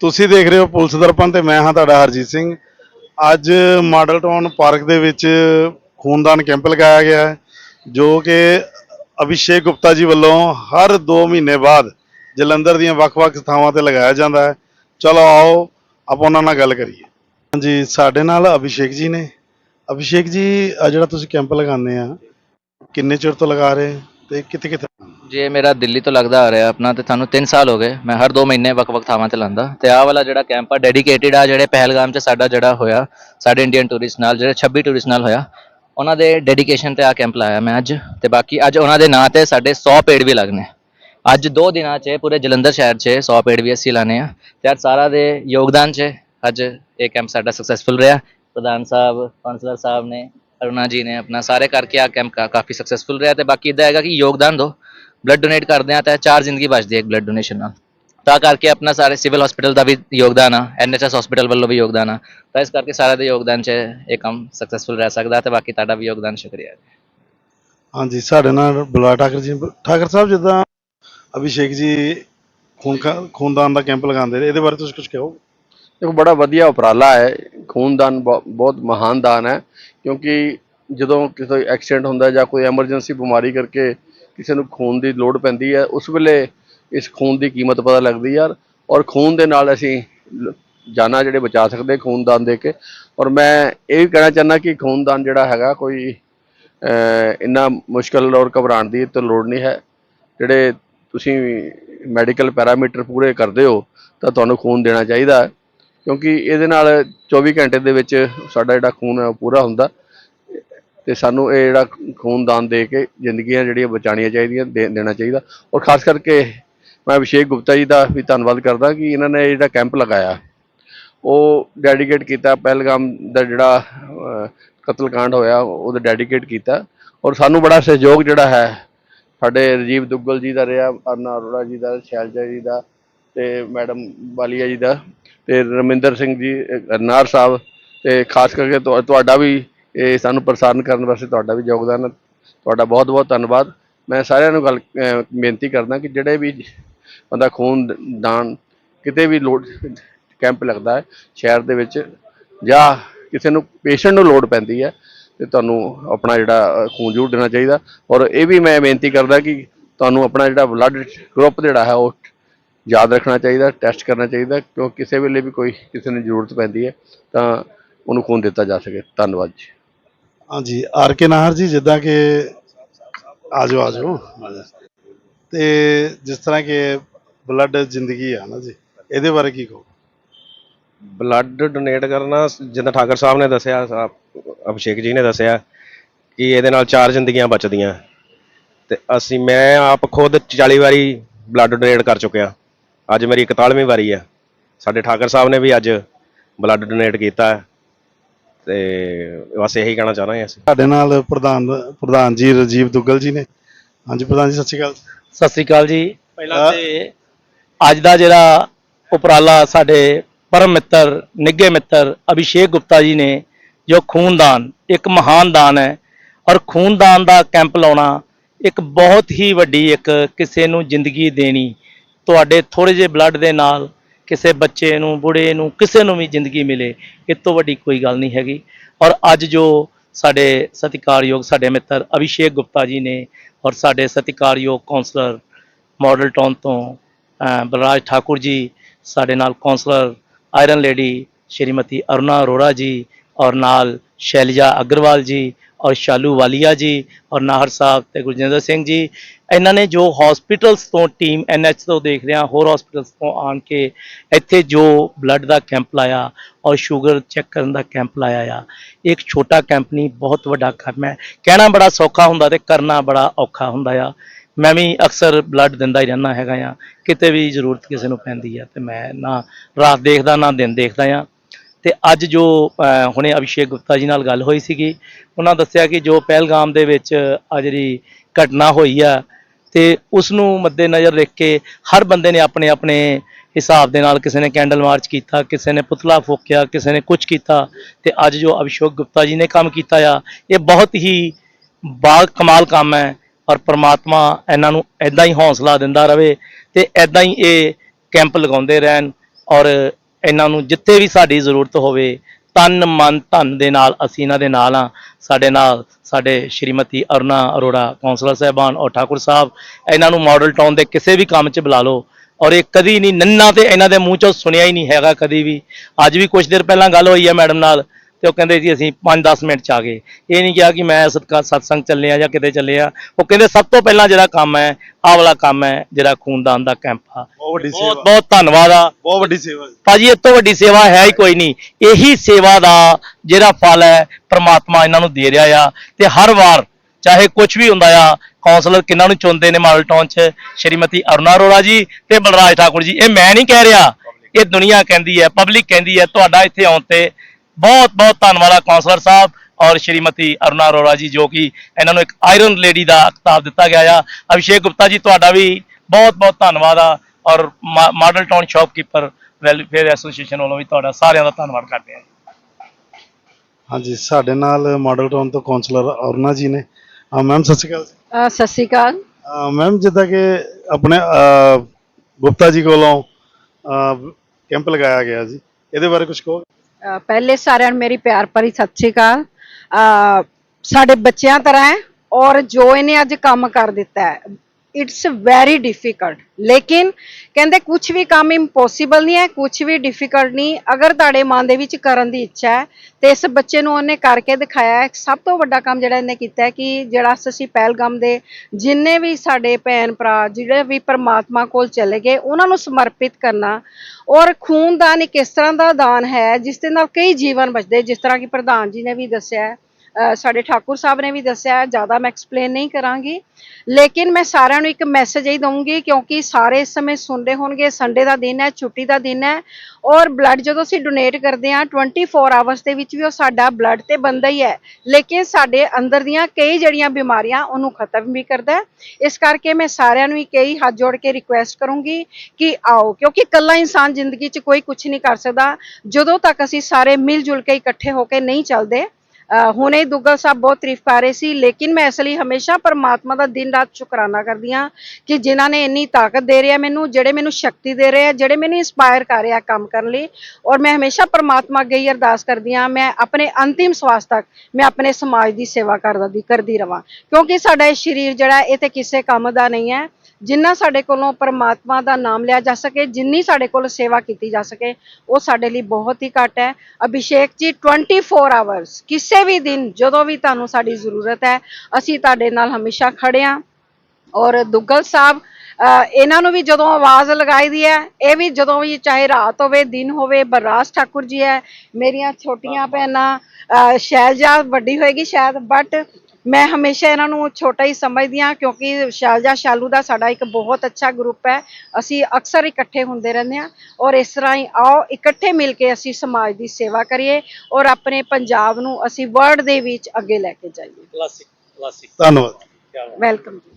ਤੁਸੀਂ ਦੇਖ ਰਹੇ ਹੋ ਪੁਲਿਸ ਦਰਪਣ ਤੇ ਮੈਂ ਹਾਂ ਤੁਹਾਡਾ ਹਰਜੀਤ ਸਿੰਘ। ਅੱਜ ਮਾਡਲ ਟਾਊਨ ਪਾਰਕ ਦੇ ਵਿੱਚ ਖੂਨਦਾਨ ਕੈਂਪ ਲਗਾਇਆ ਗਿਆ ਹੈ, ਜੋ ਕਿ ਅਭਿਸ਼ੇਕ ਗੁਪਤਾ ਜੀ ਵੱਲੋਂ ਹਰ 2 ਮਹੀਨੇ ਬਾਅਦ ਜਲੰਧਰ ਦੀਆਂ ਵੱਖ-ਵੱਖ ਥਾਵਾਂ ਤੇ ਲਗਾਇਆ ਜਾਂਦਾ ਹੈ। ਚਲੋ ਆਓ, ਆਪਾਂ ਉਹਨਾਂ ਨਾਲ ਗੱਲ ਕਰੀਏ। ਹਾਂਜੀ, ਸਾਡੇ ਨਾਲ ਅਭਿਸ਼ੇਕ ਜੀ ਨੇ। ਅਭਿਸ਼ੇਕ ਜੀ, ਆ ਜਿਹੜਾ ਤੁਸੀਂ ਕੈਂਪ ਲਗਾਉਂਦੇ ਆ, ਕਿੰਨੇ ਚਿਰ ਤੋਂ ਲਗਾ ਰਹੇ? ਤੇ ਕਿੱਥੇ ਕਿੱਥੇ? ਜੇ ਮੇਰਾ ਦਿੱਲੀ ਤੋਂ ਲੱਗਦਾ ਆ ਰਿਹਾ ਆਪਣਾ, ਤੇ ਤੁਹਾਨੂੰ 3 ਸਾਲ ਹੋ ਗਏ, ਮੈਂ ਹਰ 2 ਮਹੀਨੇ ਵੱਖ-ਵੱਖ ਥਾਵਾਂ ਤੇ ਲਾਂਦਾ। ਤੇ ਆਹ ਵਾਲਾ ਜਿਹੜਾ ਕੈਂਪ ਆ ਡੈਡੀਕੇਟਿਡ ਆ, ਜਿਹੜੇ ਪਹਿਲਗਾਮ 'ਚ ਸਾਡਾ ਜਿਹੜਾ ਹੋਇਆ, ਸਾਡੇ ਇੰਡੀਅਨ ਟੂਰਿਸਟ ਨਾਲ, ਜਿਹੜੇ 26 ਟੂਰਿਸਟ ਨਾਲ ਹੋਇਆ, ਉਹਨਾਂ ਦੇ ਡੈਡੀਕੇਸ਼ਨ ਤੇ ਆ ਕੈਂਪ ਲਾਇਆ ਮੈਂ ਅੱਜ। ਤੇ ਬਾਕੀ ਅੱਜ ਉਹਨਾਂ ਦੇ ਨਾਂ ਤੇ ਸਾਡੇ 100 ਪੇੜ ਵੀ ਲੱਗਨੇ। ਅੱਜ ਦੋ ਦਿਨਾਂ 'ਚ, ਪੂਰੇ ਜਲੰਧਰ ਸ਼ਹਿਰ 'ਚ 100 ਪੇੜ ਵੀ ਅਸੀਂ ਲਾਣੇ ਆ। ਤੇ ਅੱਜ ਸਾਰਾ ਦੇ ਯੋਗਦਾਨ 'ਚ ਅੱਜ ਇਹ ਕੈਂਪ ਸਾਡਾ ਸਕਸੈਸਫੁਲ ਰਿਹਾ। ਪ੍ਰਧਾਨ ਸਾਹਿਬ ਕਾਉਂਸਲਰ ਸਾਹਿਬ ਨੇ ਅਰੁਣਾ ਜੀ ਨੇ ਆਪਣਾ ਸਾਰੇ ਕਰਕੇ ਆ ਕੈਂਪ ਕਾਫੀ ਸਕਸੈਸਫੁਲ ਰਿਹਾ ਤੇ ਬਾਕੀ ਇਦਾਂ ਹੈਗਾ ਕਿ ਯੋਗਦਾਨ ਦਿਓ। ਬਲੱਡ ਡੋਨੇਟ ਕਰਦੇ ਆ ਤਾਂ ਚਾਰ ਜ਼ਿੰਦਗੀ ਬਚਦੀ ਹੈ ਇੱਕ ਬਲੱਡ ਡੋਨੇਸ਼ਨ ਨਾਲ। ਤਾਂ ਕਰਕੇ ਆਪਣਾ ਸਾਰੇ ਸਿਵਲ ਹਸਪੀਟਲ ਦਾ ਵੀ ਯੋਗਦਾਨ ਆ ਐਨਐਚਐਸ ਹਸਪੀਟਲ ਵੱਲੋਂ ਵੀ ਯੋਗਦਾਨ ਆ। ਤਾਂ ਇਸ ਕਰਕੇ ਸਾਰਿਆਂ ਦੇ ਯੋਗਦਾਨ 'ਚ ਇਹ ਕੰਮ ਸਕਸੈਸਫੁਲ ਰਹਿ ਸਕਦਾ ਤੇ ਬਾਕੀ ਤੁਹਾਡਾ ਵੀ ਯੋਗਦਾਨ ਸ਼ੁਕਰੀਆ। ਹਾਂਜੀ ਸਾਡੇ ਨਾਲ ਬੁਲਾ ਠਾਕਰ ਜੀ। ਠਾਕਰ ਸਾਹਿਬ ਜਿੱਦਾਂ ਅਭਿਸ਼ੇਕ ਜੀ ਖੂਨ ਖੂਨਦਾਨ ਦਾ ਕੈਂਪ ਲਗਾਉਂਦੇ ਨੇ ਇਹਦੇ ਬਾਰੇ ਤੁਸੀਂ ਕੁਝ ਕਹੋ? ਇੱਕ ਬੜਾ ਵਧੀਆ ਉਪਰਾਲਾ ਹੈ। ਖੂਨਦਾਨ ਬਹੁ- ਬਹੁਤ ਮਹਾਨ ਦਾਨ ਹੈ। ਕਿਉਂਕਿ ਜਦੋਂ ਕਿਸੇ ਐਕਸੀਡੈਂਟ ਹੁੰਦਾ ਜਾਂ ਕੋਈ ਐਮਰਜੈਂਸੀ ਬਿਮਾਰੀ ਕਰਕੇ ਕਿਸੇ ਨੂੰ ਖੂਨ ਦੀ ਲੋੜ ਪੈਂਦੀ ਹੈ, ਉਸ ਵੇਲੇ ਇਸ ਖੂਨ ਦੀ ਕੀਮਤ ਪਤਾ ਲੱਗਦੀ ਹੈ ਔਰ ਖੂਨ ਦੇ ਨਾਲ ਅਸੀਂ ਜਾਨਾਂ ਜਿਹੜੇ ਬਚਾ ਸਕਦੇ ਖੂਨਦਾਨ ਦੇ ਕੇ। ਔਰ ਮੈਂ ਇਹ ਵੀ ਕਹਿਣਾ ਚਾਹੁੰਦਾ ਕਿ ਖੂਨਦਾਨ ਜਿਹੜਾ ਹੈਗਾ ਕੋਈ ਇੰਨਾ ਮੁਸ਼ਕਲ ਔਰ ਘਬਰਾਉਣ ਦੀ ਤਾਂ ਲੋੜ ਨਹੀਂ ਹੈ। ਜਿਹੜੇ ਤੁਸੀਂ ਮੈਡੀਕਲ ਪੈਰਾਮੀਟਰ ਪੂਰੇ ਕਰਦੇ ਹੋ ਤਾਂ ਤੁਹਾਨੂੰ ਖੂਨ ਦੇਣਾ ਚਾਹੀਦਾ ਕਿਉਂਕਿ ਇਹਦੇ ਨਾਲ 24 ਘੰਟੇ ਦੇ ਵਿੱਚ ਸਾਡਾ ਜਿਹੜਾ ਖੂਨ ਹੈ ਉਹ ਪੂਰਾ ਹੁੰਦਾ। ਤੇ ਸਾਨੂੰ ਇਹ ਜਿਹੜਾ ਖੂਨਦਾਨ ਦੇ ਕੇ ਜ਼ਿੰਦਗੀਆਂ ਜਿਹੜੀਆਂ ਬਚਾਉਣੀਆਂ ਚਾਹੀਦੀਆਂ ਦੇ- ਦੇਣਾ ਚਾਹੀਦਾ। ਔਰ ਖਾਸ ਕਰਕੇ ਮੈਂ ਅਭਿਸ਼ੇਕ ਗੁਪਤਾ ਜੀ ਦਾ ਵੀ ਧੰਨਵਾਦ ਕਰਦਾ ਕਿ ਇਹਨਾਂ ਨੇ ਇਹ ਜਿਹੜਾ ਕੈਂਪ ਲਗਾਇਆ। ਉਹ ਡੈਡੀਕੇਟ ਕੀਤਾ ਪਹਿਲਗਾਮ ਦਾ ਜਿਹੜਾ ਅਹ, ਕਤਲकांड ਹੋਇਆ ਉਹਦੇ ਡੈਡੀਕੇਟ ਕੀਤਾ। ਔਰ ਸਾਨੂੰ ਬੜਾ ਸਹਿਯੋਗ ਜਿਹੜਾ ਹੈ ਸਾਡੇ ਰਜੀਵ ਦੁੱਗਲ ਜੀ ਦਾ ਰਿਹਾ ਅਰਨਾ ਅਰੋੜਾ ਜੀ ਦਾ ਸ਼ੈਲਜਾ ਜੀ ਦਾ ਤੇ ਮੈਡਮ ਵਾਲੀਆ ਜੀ ਦਾ। ਤੇ ਰਮਿੰਦਰ ਸਿੰਘ ਜੀ ਨਾਰ ਸਾਹਿਬ ਤੇ ਖਾਸ ਕਰਕੇ ਤੁਹਾਡਾ ਵੀ ਇਹ ਸਾਨੂੰ ਪ੍ਰਸਾਰਨ ਕਰਨ ਵਾਸਤੇ ਤੁਹਾਡਾ ਵੀ ਯੋਗਦਾਨ ਹੈ। ਤੁਹਾਡਾ ਬਹੁਤ ਬਹੁਤ ਧੰਨਵਾਦ ਮੈਂ ਸਾਰਿਆਂ ਨੂੰ ਗੱਲ ਬੇਨਤੀ ਕਰਦਾ ਕਿ ਜਿਹੜੇ ਵੀ ਬੰਦਾ ਖੂਨ ਦਾਨ ਕਿਤੇ ਵੀ ਲੋੜ, ਕੈਂਪ ਲੱਗਦਾ ਹੈ, ਸ਼ਹਿਰ ਦੇ ਵਿੱਚ ਜਾਂ ਕਿਸੇ ਨੂੰ, ਪੇਸ਼ੈਂਟ ਨੂੰ ਲੋੜ ਪੈਂਦੀ ਹੈ, ਤੇ ਤੁਹਾਨੂੰ ਆਪਣਾ ਜਿਹੜਾ ਖੂਨ ਜ਼ਰੂਰ ਦੇਣਾ ਚਾਹੀਦਾ ਔਰ ਇਹ ਵੀ ਮੈਂ ਬੇਨਤੀ ਕਰਦਾ ਕਿ ਤੁਹਾਨੂੰ ਆਪਣਾ ਜਿਹੜਾ ਬਲੱਡ ਗਰੁੱਪ ਜਿਹੜਾ ਹੈ, ਉਹ ਯਾਦ ਰੱਖਣਾ ਚਾਹੀਦਾ ਟੈਸਟ ਕਰਨਾ ਚਾਹੀਦਾ ਕਿਉਂ ਕਿਸੇ ਵੇਲੇ ਵੀ ਕੋਈ ਕਿਸੇ ਨੂੰ ਜ਼ਰੂਰਤ ਪੈਂਦੀ ਹੈ ਤਾਂ ਉਹਨੂੰ ਖੂਨ ਦਿੱਤਾ ਜਾ ਸਕੇ। ਧੰਨਵਾਦ ਜੀ। ਹਾਂਜੀ ਆਰ ਕੇ ਨਾਹਰ ਜੀ ਜਿੱਦਾਂ ਕਿ ਆਜੋ ਆਜੋ ਤੇ ਜਿਸ ਤਰ੍ਹਾਂ ਕਿ ਬਲੱਡ ਜ਼ਿੰਦਗੀ ਆ ਨਾ ਜੀ ਇਹਦੇ ਬਾਰੇ ਕੀ ਕਹੋ ਬਲੱਡ ਡੋਨੇਟ ਕਰਨਾ ਜਿੱਦਾਂ ਠਾਕਰ ਸਾਹਿਬ ਨੇ ਦੱਸਿਆ ਅਭਿਸ਼ੇਕ ਜੀ ਨੇ ਦੱਸਿਆ ਕਿ ਇਹਦੇ ਨਾਲ ਚਾਰ ਜ਼ਿੰਦਗੀਆਂ ਬਚਦੀਆਂ। ਤੇ ਅਸੀਂ ਮੈਂ ਆਪ ਖੁਦ 40 ਵਾਰੀ ਬਲੱਡ ਡੋਨੇਟ ਕਰ ਚੁੱਕਿਆ। ਅੱਜ ਮੇਰੀ 41ਵੀਂ ਵਾਰੀ ਹੈ ਸਾਡੇ ਠਾਕਰ ਸਾਹਿਬ ਨੇ ਵੀ ਅੱਜ ਬਲੱਡ ਡੋਨੇਟ ਕੀਤਾ ਤੇ ਬਸ ਇਹੀ ਕਹਿਣਾ ਚਾਹ ਰਹੇ ਹਾਂ ਅਸੀਂ। ਸਾਡੇ ਨਾਲ ਪ੍ਰਧਾਨ ਪ੍ਰਧਾਨ ਜੀ ਰਜੀਵ ਦੁੱਗਲ ਜੀ ਨੇ। ਹਾਂਜੀ ਪ੍ਰਧਾਨ ਜੀ ਸਤਿ ਸ਼੍ਰੀ ਅਕਾਲ। ਸਤਿ ਸ੍ਰੀ ਅਕਾਲ ਜੀ। ਪਹਿਲਾਂ ਤੇ ਅੱਜ ਦਾ ਜਿਹੜਾ ਉਪਰਾਲਾ ਸਾਡੇ ਪਰਮ ਮਿੱਤਰ ਨਿੱਘੇ ਮਿੱਤਰ ਅਭਿਸ਼ੇਕ ਗੁਪਤਾ ਜੀ ਨੇ ਜੋ ਖੂਨਦਾਨ ਇੱਕ ਮਹਾਨ ਦਾਨ ਹੈ। ਔਰ ਖੂਨਦਾਨ ਦਾ ਕੈਂਪ ਲਾਉਣਾ ਇੱਕ ਬਹੁਤ ਹੀ ਵੱਡੀ ਇੱਕ ਕਿਸੇ ਨੂੰ ਜ਼ਿੰਦਗੀ ਦੇਣੀ ਤੁਹਾਡੇ ਥੋੜੇ ਜਿਹੇ ਬਲੱਡ ਦੇ ਨਾਲ ਕਿਸੇ ਬੱਚੇ ਨੂੰ ਬੁੜੇ ਨੂੰ, ਕਿਸੇ ਨੂੰ ਵੀ ਜ਼ਿੰਦਗੀ ਮਿਲੇ ਇਹ ਤੋਂ ਵੱਡੀ ਕੋਈ ਗੱਲ ਨਹੀਂ ਹੈਗੀ। ਔਰ ਅੱਜ ਜੋ ਸਾਡੇ ਸਤਿਕਾਰਯੋਗ ਸਾਡੇ ਮਿੱਤਰ ਅਭਿਸ਼ੇਕ ਗੁਪਤਾ ਜੀ ਨੇ ਔਰ ਸਾਡੇ ਸਤਿਕਾਰਯੋਗ ਕਾਉਂਸਲਰ ਮਾਡਲ ਟਾਊਨ ਤੋਂ ਬਲਰਾਜ ਠਾਕੁਰ ਜੀ, ਸਾਡੇ ਨਾਲ councillor iron lady Shrimati Aruna Arora ji ਔਰ ਨਾਲ ਸ਼ੈਲਜਾ ਅਗਰਵਾਲ ਜੀ ਔਰ ਸ਼ਾਲੂ ਵਾਲੀਆ ਜੀ ਔਰ ਨਾਹਰ ਸਾਹਿਬ ਤੇ ਗੁਰਜਿੰਦਰ ਸਿੰਘ ਜੀ, ਇਹਨਾਂ ਨੇ ਜੋ ਹਸਪੀਟਲਸ ਤੋਂ ਟੀਮ ਐਨਐਚ ਤੋਂ ਦੇਖ ਰਿਹਾ ਹੋਰ ਹਸਪੀਟਲਸ ਤੋਂ ਆਣ ਕੇ ਇੱਥੇ ਜੋ ਬਲੱਡ ਦਾ ਕੈਂਪ ਲਾਇਆ ਔਰ ਸ਼ੂਗਰ ਚੈੱਕ ਕਰਨ ਦਾ ਕੈਂਪ ਲਾਇਆ ਆ। ਇਹ ਇੱਕ ਛੋਟਾ ਕੈਂਪ ਨਹੀਂ, ਬਹੁਤ ਵੱਡਾ ਕੰਮ ਹੈ। ਕਹਿਣਾ ਬੜਾ ਸੌਖਾ ਹੁੰਦਾ ਤੇ ਕਰਨਾ ਬੜਾ ਔਖਾ ਹੁੰਦਾ ਆ। ਮੈਂ ਵੀ ਅਕਸਰ ਬਲੱਡ ਦਿੰਦਾ ਹੀ ਰਹਿਣਾ ਹੈਗਾ ਆ। ਕਿਤੇ ਵੀ ਜ਼ਰੂਰਤ ਕਿਸੇ ਨੂੰ ਪੈਂਦੀ ਆ ਤੇ ਮੈਂ ਨਾ ਰਾਤ ਦੇਖਦਾ, ਨਾ ਦਿਨ ਦੇਖਦਾ ਆ। ਤੇ ਅੱਜ ਜੋ ਹੁਣੇ ਅਭਿਸ਼ੇਕ ਗੁਪਤਾ ਜੀ ਨਾਲ ਗੱਲ ਹੋਈ ਸੀਗੀ, ਉਹਨਾਂ ਦੱਸਿਆ ਕਿ ਜੋ ਪਹਿਲਗਾਮ ਦੇ ਵਿੱਚ ਆ ਜਿਹੜੀ ਘਟਨਾ ਹੋਈ ਆ, ਤੇ ਉਸ ਨੂੰ ਮੱਦੇਨਜ਼ਰ ਰੱਖ ਕੇ ਹਰ ਬੰਦੇ ਨੇ ਆਪਣੇ ਆਪਣੇ ਹਿਸਾਬ ਦੇ ਨਾਲ ਕਿਸੇ ਨੇ ਕੈਂਡਲ ਮਾਰਚ ਕੀਤਾ, ਕਿਸੇ ਨੇ ਪੁਤਲਾ ਫੂਕਿਆ, ਕਿਸੇ ਨੇ ਕੁਝ ਕੀਤਾ, ਤੇ ਅੱਜ ਜੋ ਅਭਿਸ਼ੇਕ ਗੁਪਤਾ ਜੀ ਨੇ ਕੰਮ ਕੀਤਾ ਆ, ਇਹ ਬਹੁਤ ਹੀ ਬਾ ਕਮਾਲ ਕੰਮ ਹੈ ਔਰ ਪ੍ਰਮਾਤਮਾ ਇਹਨਾਂ ਨੂੰ ਐਦਾਂ ਹੀ ਹੌਸਲਾ ਦਿੰਦਾ ਰਵੇ ਤੇ ਐਦਾਂ ਹੀ ਇਹ ਕੈਂਪ ਲਗਾਉਂਦੇ ਰਹਿਣ ਔਰ ਇਹਨਾਂ ਨੂੰ ਜਿੱਥੇ ਵੀ ਸਾਡੀ ਜ਼ਰੂਰਤ ਹੋਵੇ, ਤਨ ਮਨ ਧਨ ਦੇ ਨਾਲ ਅਸੀਂ ਇਹਨਾਂ ਦੇ ਨਾਲ ਆ ਸਾਡੇ ਨਾਲ ਸਾਡੇ ਸ਼੍ਰੀਮਤੀ ਅਰੁਣਾ ਅਰੋੜਾ ਕਾਉਂਸਲਰ ਸਾਹਿਬਾਨ ਔਰ ਠਾਕੁਰ ਸਾਹਿਬ, ਇਹਨਾਂ ਨੂੰ ਮਾਡਲ ਟਾਊਨ ਦੇ ਕਿਸੇ ਵੀ ਕੰਮ 'ਚ ਬੁਲਾ ਲਓ। ਔਰ ਇਹ ਕਦੀ ਨਹੀਂ, ਨੰਨਾ ਤੇ ਇਹਨਾਂ ਦੇ ਮੂੰਹ 'ਚੋਂ ਸੁਣਿਆ ਹੀ ਨਹੀਂ ਹੈਗਾ ਕਦੀ ਵੀ। ਅੱਜ ਵੀ ਕੁਝ ਦੇਰ ਪਹਿਲਾਂ ਗੱਲ ਹੋਈ ਹੈ ਮੈਡਮ ਨਾਲ। ਤੇ ਉਹ ਕਹਿੰਦੇ ਜੀ ਅਸੀਂ 5-10 ਮਿੰਟ ਚ ਆ ਗਏ। ਇਹ ਨਹੀਂ ਕਿਹਾ ਕਿ ਮੈਂ ਸਤਕਾ ਸਤਸੰਗ ਚੱਲੇ ਆ ਜਾਂ ਕਿਤੇ ਚੱਲੇ ਆ। ਉਹ ਕਹਿੰਦੇ ਸਭ ਤੋਂ ਪਹਿਲਾਂ ਜਿਹੜਾ ਕੰਮ ਹੈ ਆਹ ਵਾਲਾ ਕੰਮ ਹੈ ਜਿਹੜਾ ਖੂਨਦਾਨ ਦਾ ਕੈਂਪ ਆ। ਬਹੁਤ ਵੱਡੀ ਬਹੁਤ ਸੇਵਾ। ਬਹੁਤ ਧੰਨਵਾਦ ਆ। ਬਹੁਤ ਵੱਡੀ ਸੇਵਾ। ਭਾਜੀ ਇਹ ਤੋਂ ਵੱਡੀ ਸੇਵਾ ਹੈ ਹੀ ਕੋਈ ਨਹੀਂ। ਇਹੀ ਸੇਵਾ ਦਾ ਜਿਹੜਾ ਫਲ ਹੈ ਪ੍ਰਮਾਤਮਾ ਇਹਨਾਂ ਨੂੰ ਦੇ ਰਿਹਾ ਆ। ਤੇ ਹਰ ਵਾਰ ਚਾਹੇ ਕੁਝ ਵੀ ਹੁੰਦਾ ਆ ਕਾਉਂਸਲਰ ਕਿੰਨਾਂ ਨੂੰ ਚੁਣਦੇ ਨੇ ਮਾਡਲ ਟਾਊਨ 'ਚ? ਸ਼੍ਰੀਮਤੀ ਅਰੁਣਾ ਅਰੋੜਾ ਜੀ ਤੇ ਬਲਰਾਜ ਠਾਕੁਰ ਜੀ। ਇਹ ਮੈਂ ਨਹੀਂ ਕਹਿ ਰਿਹਾ। ਇਹ ਦੁਨੀਆ ਕਹਿੰਦੀ ਹੈ ਪਬਲਿਕ ਕਹਿੰਦੀ ਹੈ ਤੁਹਾਡਾ ਇੱਥੇ ਆਉਣ ਤੇ ਬਹੁਤ ਬਹੁਤ ਧੰਨਵਾਦ ਆ ਕਾਉਂਸਲਰ ਸਾਹਿਬ ਔਰ ਸ਼੍ਰੀਮਤੀ ਅਰੁਣਾ ਅਰੋੜਾ ਜੀ ਜੋ ਕਿ ਇਹਨਾਂ ਨੂੰ ਇੱਕ ਆਇਰਨ ਲੇਡੀ ਦਾ ਖਿਤਾਬ ਦਿੱਤਾ ਗਿਆ ਆ। ਅਭਿਸ਼ੇਕ ਗੁਪਤਾ ਜੀ ਤੁਹਾਡਾ ਵੀ ਬਹੁਤ ਬਹੁਤ ਧੰਨਵਾਦ ਆ ਔਰ Model Town shopkeeper welfare association ਵੱਲੋਂ ਵੀ ਤੁਹਾਡਾ ਸਾਰਿਆਂ ਦਾ ਧੰਨਵਾਦ ਕਰਦੇ ਹਾਂ ਹਾਂਜੀ ਸਾਡੇ ਨਾਲ ਮਾਡਲ ਟਾਊਨ ਤੋਂ ਕਾਉਂਸਲਰ ਅਰੁਣਾ ਜੀ ਨੇ। ਮੈਮ ਸਤਿ ਸ਼੍ਰੀ ਅਕਾਲ ਸਤਿ ਸ਼੍ਰੀ ਅਕਾਲ। ਮੈਮ ਜਿੱਦਾਂ ਕਿ ਆਪਣੇ ਗੁਪਤਾ ਜੀ ਕੋਲੋਂ ਕੈਂਪ ਲਗਾਇਆ ਗਿਆ ਜੀ। ਇਹਦੇ ਬਾਰੇ ਕੁਝ ਕਹੋ ਪਹਿਲੇ ਸਾਰਿਆਂ ਨੂੰ ਮੇਰੀ ਪਿਆਰ ਭਰੀ ਸਤਿ ਸ਼੍ਰੀ ਅਕਾਲ। ਅ, ਸਾਡੇ ਬੱਚਿਆਂ ਤਰ੍ਹਾਂ ਹੈ ਔਰ ਜੋ ਇਹਨੇ ਅੱਜ ਕੰਮ ਕਰ ਦਿੱਤਾ ਹੈ ਇਟਸ ਵੈਰੀ ਡਿਫਿਕਲਟ ਲੇਕਿਨ ਕਹਿੰਦੇ ਕੁਝ ਵੀ ਕੰਮ ਇੰਪੋਸੀਬਲ ਨਹੀਂ ਹੈ ਕੁਝ ਵੀ ਡਿਫਿਕਲਟ ਨਹੀਂ। ਅਗਰ ਤੁਹਾਡੇ ਮਨ ਦੇ ਵਿੱਚ ਕਰਨ ਦੀ ਇੱਛਾ ਹੈ, ਤੇ ਇਸ ਬੱਚੇ ਨੂੰ ਉਹਨੇ ਕਰਕੇ ਦਿਖਾਇਆ ਹੈ। ਸਭ ਤੋਂ ਵੱਡਾ ਕੰਮ ਜਿਹੜਾ ਇਹਨੇ ਕੀਤਾ ਹੈ ਕਿ ਜਿਹੜਾ ਅਸੀਂ ਪਹਿਲਗਾਮ ਦੇ ਜਿੰਨੇ ਵੀ ਸਾਡੇ ਭੈਣ ਭਰਾ, ਜਿਹੜੇ ਵੀ ਪਰਮਾਤਮਾ ਕੋਲ ਚਲੇ ਗਏ, ਉਹਨਾਂ ਨੂੰ ਸਮਰਪਿਤ ਕਰਨਾ। ਔਰ ਖੂਨਦਾਨ ਇੱਕ ਇਸ ਤਰ੍ਹਾਂ ਦਾ ਦਾਨ ਹੈ, ਜਿਸ ਦੇ ਨਾਲ ਕਈ ਜੀਵਨ ਬਚਦੇ। ਜਿਸ ਤਰ੍ਹਾਂ ਕਿ ਪ੍ਰਧਾਨ ਜੀ ਨੇ ਵੀ ਦੱਸਿਆ ਹੈ ਸਾਡੇ ਠਾਕੁਰ ਸਾਹਿਬ ਨੇ ਵੀ ਦੱਸਿਆ, ਜ਼ਿਆਦਾ ਮੈਂ ਐਕਸਪਲੇਨ ਨਹੀਂ ਕਰਾਂਗੀ। ਲੇਕਿਨ ਮੈਂ ਸਾਰਿਆਂ ਨੂੰ ਇੱਕ ਮੈਸੇਜ ਹੀ ਦਊਂਗੀ, ਕਿਉਂਕਿ ਸਾਰੇ ਇਸ ਸਮੇਂ ਸੁਣਦੇ ਹੋਣਗੇ ਸੰਡੇ ਦਾ ਦਿਨ ਹੈ, ਛੁੱਟੀ ਦਾ ਦਿਨ ਹੈ, ਔਰ ਬਲੱਡ ਜਦੋਂ ਅਸੀਂ ਡੋਨੇਟ ਕਰਦੇ ਹਾਂ 24 ਆਵਰਸ ਦੇ ਵਿੱਚ ਵੀ ਉਹ ਸਾਡਾ ਬਲੱਡ ਤੇ ਬੰਦਾ ਹੀ ਹੈ। ਲੇਕਿਨ ਸਾਡੇ ਅੰਦਰ ਦੀਆਂ ਕਈ ਜਿਹੜੀਆਂ ਬਿਮਾਰੀਆਂ, ਉਹਨੂੰ ਖਤਮ ਵੀ ਕਰਦਾ ਇਸ ਕਰਕੇ ਮੈਂ ਸਾਰਿਆਂ ਨੂੰ ਇੱਕ ਕਈ ਹੱਥ ਜੋੜ ਕੇ ਰਿਕੁਐਸਟ ਕਰੂੰਗੀ ਕਿ ਆਓ, ਕਿਉਂਕਿ ਇਕੱਲਾ ਇਨਸਾਨ ਜ਼ਿੰਦਗੀ 'ਚ ਕੋਈ ਕੁਝ ਨਹੀਂ ਕਰ ਸਕਦਾ। ਜਦੋਂ ਤੱਕ ਅਸੀਂ ਸਾਰੇ ਮਿਲ ਜੁਲ ਕੇ ਇਕੱਠੇ ਹੋ ਕੇ ਨਹੀਂ ਚੱਲਦੇ ਹੁਣੇ ਦੁੱਗਲ ਸਾਹਿਬ ਬਹੁਤ ਤਾਰੀਫ ਕਰ ਰਹੇ ਸੀ, ਲੇਕਿਨ ਮੈਂ ਇਸ ਲਈ ਹਮੇਸ਼ਾ ਪਰਮਾਤਮਾ ਦਾ ਦਿਨ ਰਾਤ ਸ਼ੁਕਰਾਨਾ ਕਰਦੀ ਹਾਂ ਕਿ ਜਿਨ੍ਹਾਂ ਨੇ ਇੰਨੀ ਤਾਕਤ ਦੇ ਰਿਹਾ ਮੈਨੂੰ, ਜਿਹੜੇ ਮੈਨੂੰ ਸ਼ਕਤੀ ਦੇ ਰਹੇ ਆ, ਜਿਹੜੇ ਮੈਨੂੰ ਇਨਸਪਾਇਰ ਕਰ ਰਿਹਾ ਕੰਮ ਕਰਨ ਲਈ, ਔਰ ਮੈਂ ਹਮੇਸ਼ਾ ਪਰਮਾਤਮਾ ਅੱਗੇ ਹੀ ਅਰਦਾਸ ਕਰਦੀ ਹਾਂ, ਮੈਂ ਆਪਣੇ ਅੰਤਿਮ ਸਵਾਸ ਤੱਕ ਮੈਂ ਆਪਣੇ ਸਮਾਜ ਦੀ ਸੇਵਾ ਕਰਦਾ ਦੀ ਕਰਦੀ ਰਵਾਂ, ਕਿਉਂਕਿ ਸਾਡਾ ਇਹ ਸਰੀਰ ਜਿਹੜਾ, ਇਹ ਤੇ ਕਿਸੇ ਕੰਮ ਦਾ ਨਹੀਂ ਹੈ। ਜਿੰਨਾ ਸਾਡੇ ਕੋਲੋਂ ਪਰਮਾਤਮਾ ਦਾ ਨਾਮ ਲਿਆ ਜਾ ਸਕੇ ਜਿੰਨੀ ਸਾਡੇ ਕੋਲ ਸੇਵਾ ਕੀਤੀ ਜਾ ਸਕੇ ਉਹ ਸਾਡੇ ਲਈ ਬਹੁਤ ਹੀ ਘੱਟ ਹੈ। ਅਭਿਸ਼ੇਕ ਜੀ 24 ਆਵਰਸ ਕਿਸੇ ਵੀ ਦਿਨ ਜਦੋਂ ਵੀ ਤੁਹਾਨੂੰ ਸਾਡੀ ਜ਼ਰੂਰਤ ਹੈ ਅਸੀਂ ਤੁਹਾਡੇ ਨਾਲ ਹਮੇਸ਼ਾ ਖੜੇ ਹਾਂ। ਔਰ ਦੁੱਗਲ ਸਾਹਿਬ ਇਹਨਾਂ ਨੂੰ ਵੀ ਜਦੋਂ ਆਵਾਜ਼ ਲਗਾਈ ਦੀ ਹੈ ਇਹ ਵੀ ਜਦੋਂ ਵੀ ਚਾਹੇ ਰਾਤ ਹੋਵੇ ਦਿਨ ਹੋਵੇ ਬਰਰਾਜ ਠਾਕੁਰ ਜੀ ਹੈ ਮੇਰੀਆਂ ਛੋਟੀਆਂ ਭੈਣਾਂ ਸ਼ੈਲਜਾ ਵੱਡੀ ਹੋਏਗੀ ਸ਼ਾਇਦ ਬਟ ਮੈਂ ਹਮੇਸ਼ਾ ਇਹਨਾਂ ਨੂੰ ਛੋਟਾ ਹੀ ਸਮਝਦੀ ਹਾਂ ਕਿਉਂਕਿ ਸ਼ੈਲਜਾ ਸ਼ਾਲੂ ਦਾ ਸਾਡਾ ਇੱਕ ਬਹੁਤ ਅੱਛਾ ਗਰੁੱਪ ਹੈ। ਅਸੀਂ ਅਕਸਰ ਇਕੱਠੇ ਹੁੰਦੇ ਰਹਿੰਦੇ ਹਾਂ ਔਰ ਇਸ ਤਰ੍ਹਾਂ ਹੀ ਆਓ ਇਕੱਠੇ ਮਿਲ ਕੇ ਅਸੀਂ ਸਮਾਜ ਦੀ ਸੇਵਾ ਕਰੀਏ ਔਰ ਆਪਣੇ ਪੰਜਾਬ ਨੂੰ ਅਸੀਂ ਵਰਲਡ ਦੇ ਵਿੱਚ ਅੱਗੇ ਲੈ ਕੇ ਜਾਈਏ। Classic classic. ਧੰਨਵਾਦ। ਵੈਲਕਮ ਜੀ।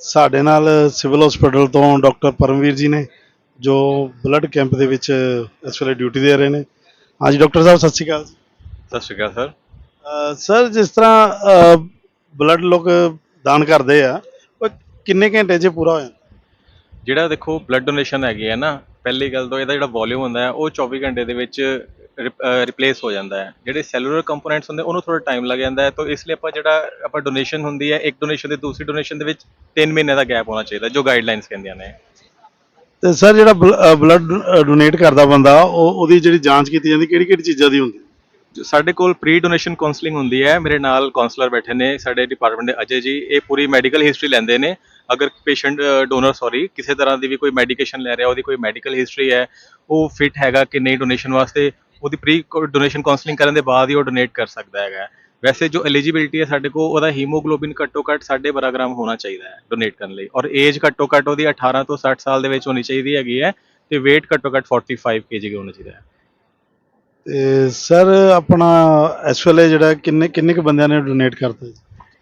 ਸਾਡੇ ਨਾਲ ਸਿਵਲ ਹਸਪੀਟਲ ਤੋਂ ਡਾਕਟਰ ਪਰਮਵੀਰ ਜੀ ਨੇ ਜੋ ਬਲੱਡ ਕੈਂਪ ਦੇ ਵਿੱਚ ਇਸ ਵੇਲੇ ਡਿਊਟੀ ਦੇ ਰਹੇ ਨੇ। ਹਾਂਜੀ ਡਾਕਟਰ ਸਾਹਿਬ ਸਤਿ ਸ਼੍ਰੀ ਅਕਾਲ ਜੀ। ਸਤਿ ਸ਼੍ਰੀ ਅਕਾਲ ਸਰ। ਸਰ ਜਿਸ ਤਰ੍ਹਾਂ ਬਲੱਡ ਲੋਕ ਦਾਨ ਕਰਦੇ ਆ ਉਹ ਕਿੰਨੇ ਘੰਟੇ 'ਚ ਪੂਰਾ ਹੋ ਜਾਂਦਾ? ਜਿਹੜਾ ਦੇਖੋ ਬਲੱਡ ਡੋਨੇਸ਼ਨ ਹੈਗੀ ਹੈ ਨਾ ਪਹਿਲੀ ਗੱਲ ਤਾਂ ਇਹਦਾ ਜਿਹੜਾ ਵੋਲਿਊਮ ਹੁੰਦਾ ਹੈ ਉਹ 24 ਘੰਟੇ ਦੇ ਵਿੱਚ ਰਿਪਲੇਸ ਹੋ ਜਾਂਦਾ ਹੈ। ਜਿਹੜੇ ਸੈਲੂਲਰ ਕੰਪੋਨੈਂਟਸ ਹੁੰਦੇ ਉਹਨੂੰ ਥੋੜਾ ਟਾਈਮ ਲੱਗ ਜਾਂਦਾ ਹੈ ਤਾਂ ਇਸ ਲਈ ਆਪਾਂ ਜਿਹੜਾ ਆਪਾਂ ਡੋਨੇਸ਼ਨ ਹੁੰਦੀ ਹੈ ਇੱਕ ਡੋਨੇਸ਼ਨ ਦੇ ਦੂਸਰੀ ਡੋਨੇਸ਼ਨ ਦੇ ਵਿੱਚ 3 ਮਹੀਨੇ ਦਾ ਗੈਪ ਹੋਣਾ ਚਾਹੀਦਾ ਜੋ ਗਾਈਡਲਾਈਨਸ ਕਹਿੰਦੀਆਂ ਨੇ। ਤੇ ਸਰ ਜਿਹੜਾ ਬਲੱਡ ਡੋਨੇਟ ਕਰਦਾ ਬੰਦਾ ਉਹ ਉਹਦੀ ਜਿਹੜੀ ਜਾਂਚ ਕੀਤੀ ਜਾਂਦੀ ਕਿਹੜੀ ਕਿਹੜੀ ਚੀਜ਼ਾਂ ਦੀ ਹੁੰਦੀ? ਸਾਡੇ ਕੋਲ ਪ੍ਰੀ ਡੋਨੇਸ਼ਨ ਕਾਉਂਸਲਿੰਗ ਹੁੰਦੀ ਹੈ। ਮੇਰੇ ਨਾਲ ਕਾਉਂਸਲਰ ਬੈਠੇ ਨੇ, ਸਾਡੇ ਡਿਪਾਰਟਮੈਂਟ ਦੇ ਅਜੇ ਜੀ। ਇਹ ਪੂਰੀ ਮੈਡੀਕਲ ਹਿਸਟਰੀ ਲੈਂਦੇ ਨੇ। ਅਗਰ ਪੇਸ਼ੈਂਟ ਡੋਨਰ ਸੌਰੀ ਕਿਸੇ ਤਰ੍ਹਾਂ ਦੀ ਵੀ ਕੋਈ ਮੈਡੀਕੇਸ਼ਨ ਲੈ ਰਿਹਾ, ਉਹਦੀ ਕੋਈ ਮੈਡੀਕਲ ਹਿਸਟਰੀ ਹੈ, ਉਹ ਫਿਟ ਹੈਗਾ ਕਿ ਨਹੀਂ ਡੋਨੇਸ਼ਨ ਵਾਸਤੇ, ਉਹਦੀ ਪ੍ਰੀ ਡੋਨੇਸ਼ਨ ਕਾਉਂਸਲਿੰਗ ਕਰਨ ਦੇ ਬਾਅਦ ਹੀ ਉਹ ਡੋਨੇਟ ਕਰ ਸਕਦਾ ਹੈਗਾ। ਵੈਸੇ ਜੋ ਐਲੀਜੀਬਿਲਟੀ ਹੈ ਸਾਡੇ ਕੋਲ, ਉਹਦਾ ਹੀਮੋਗਲੋਬਿਨ ਘੱਟੋ ਘੱਟ 12.5 ਗ੍ਰਾਮ ਹੋਣਾ ਚਾਹੀਦਾ ਹੈ ਡੋਨੇਟ ਕਰਨ ਲਈ। ਔਰ ਏਜ ਘੱਟੋ ਘੱਟ ਉਹਦੀ 18 ਤੋਂ 60 ਸਾਲ ਦੇ ਵਿੱਚ ਹੋਣੀ ਚਾਹੀਦੀ ਹੈਗੀ ਹੈ ਤੇ weight ਘੱਟੋ ਘੱਟ 45 kg ਹੋਣਾ ਚਾਹੀਦਾ ਹੈ। ਤੇ ਸਰ ਆਪਣਾ ਇਸ ਵੇਲੇ ਜਿਹੜਾ ਕਿੰਨੇ ਕਿੰਨੇ ਕੁ ਬੰਦਿਆਂ ਨੇ ਡੋਨੇਟ ਕਰਤਾ ਜੀ?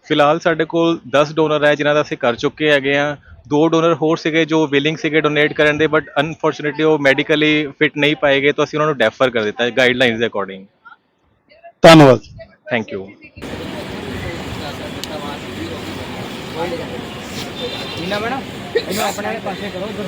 ਫਿਲਹਾਲ ਸਾਡੇ ਕੋਲ 10 ਡੋਨਰ ਹੈ ਜਿਨ੍ਹਾਂ ਦਾ ਅਸੀਂ ਕਰ ਚੁੱਕੇ ਹੈਗੇ ਆ ਦੋ ਡੋਨਰ ਹੋਰ ਸੀਗੇ ਜੋ ਵਿਲਿੰਗ ਸੀਗੇ ਡੋਨੇਟ ਕਰਨ ਦੇ ਬਟ ਅਨਫੋਰਚੂਨੇਟਲੀ ਉਹ ਮੈਡੀਕਲੀ ਫਿਟ ਨਹੀਂ ਪਾਏਗੇ ਤਾਂ ਅਸੀਂ ਉਹਨਾਂ ਨੂੰ ਡੈਫਰ ਕਰ ਦਿੱਤਾ ਗਾਈਡਲਾਈਨਸ ਦੇ ਅਕੋਰਡਿੰਗ ਧੰਨਵਾਦ ਥੈਂਕ ਯੂ ਇਹਨਾਂ ਮੈਡਮ ਇਹਨੂੰ ਆਪਣੇ ਵਾਲੇ ਪਾਸੇ ਕਰੋ ਉਧਰ।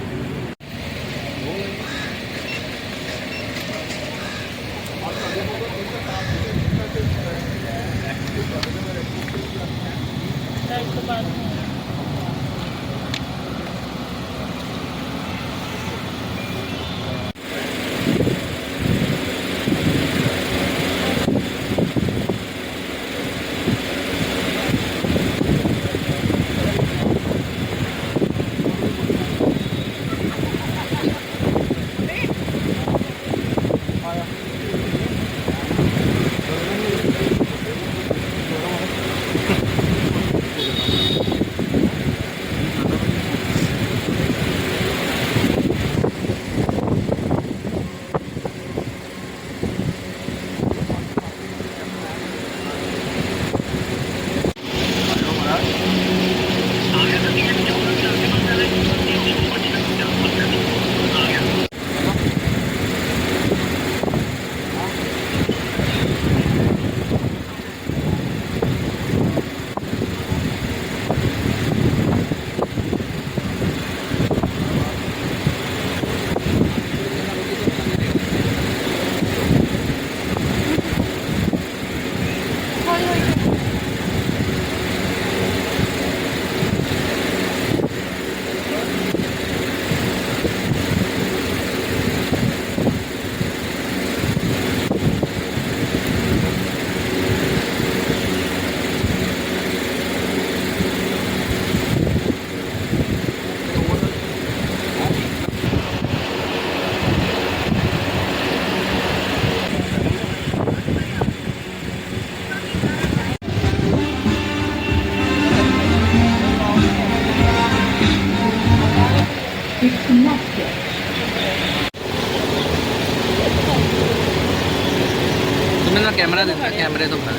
ਕੈਮਰਾ ਦਿੱਤਾ ਕੈਮਰੇ ਤੋਂ ਫੜ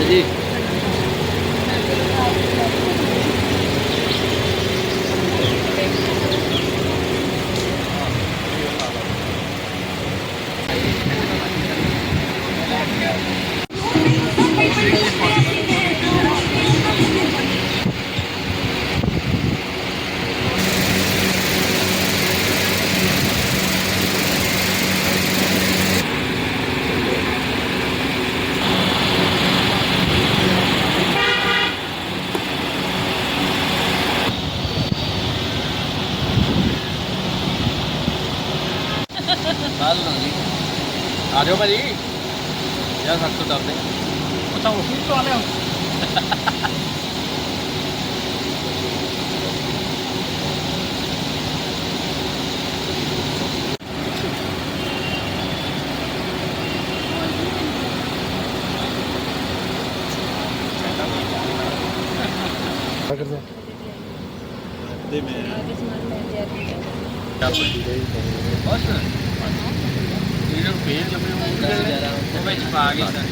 ਜੀ ਜਾਓ ਭਾਜੀ ਯਾਰ ਸੱਤ ਤੋਂ ਡਰਦੇ ਅੱਛਾ ਉਹ ਵੀ ਤੋਂ ਆਲੇ ਬਸ ਇਹ